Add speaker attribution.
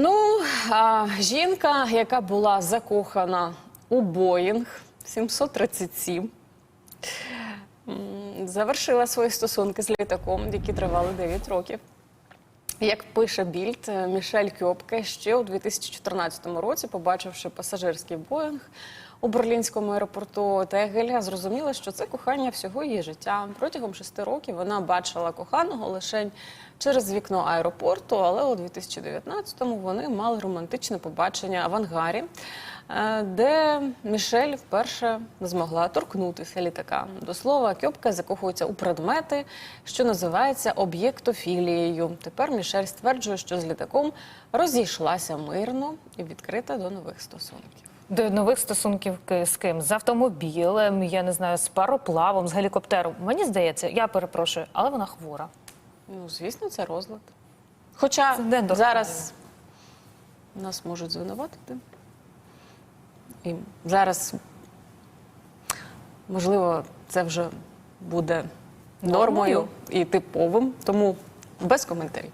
Speaker 1: Ну, а, жінка, яка була закохана у Боїнг 737, завершила свої стосунки з літаком, які тривали 9 років. Як пише Більд, е, Мішель Кьопке ще у 2014 році, побачивши пасажирський Боїнг у берлінському аеропорту Тегеля, зрозуміла, що це кохання всього її життя. Протягом шести років вона бачила коханого лише через вікно аеропорту, але у 2019-му вони мали романтичне побачення в ангарі, де Мішель вперше змогла торкнутися літака. До слова, Кьопка закохується у предмети, що називається об'єктофілією. Тепер Мішель стверджує, що з літаком розійшлася мирно і відкрита до нових стосунків.
Speaker 2: До нових стосунків з ким? З автомобілем, я не знаю, з пароплавом, з гелікоптером. Мені здається, я перепрошую, але вона хвора.
Speaker 1: Ну, звісно, це розлад. Хоча
Speaker 2: Це
Speaker 1: зараз нас можуть звинуватити. І зараз, можливо, це вже буде
Speaker 2: нормою
Speaker 1: і типовим, тому без коментарів.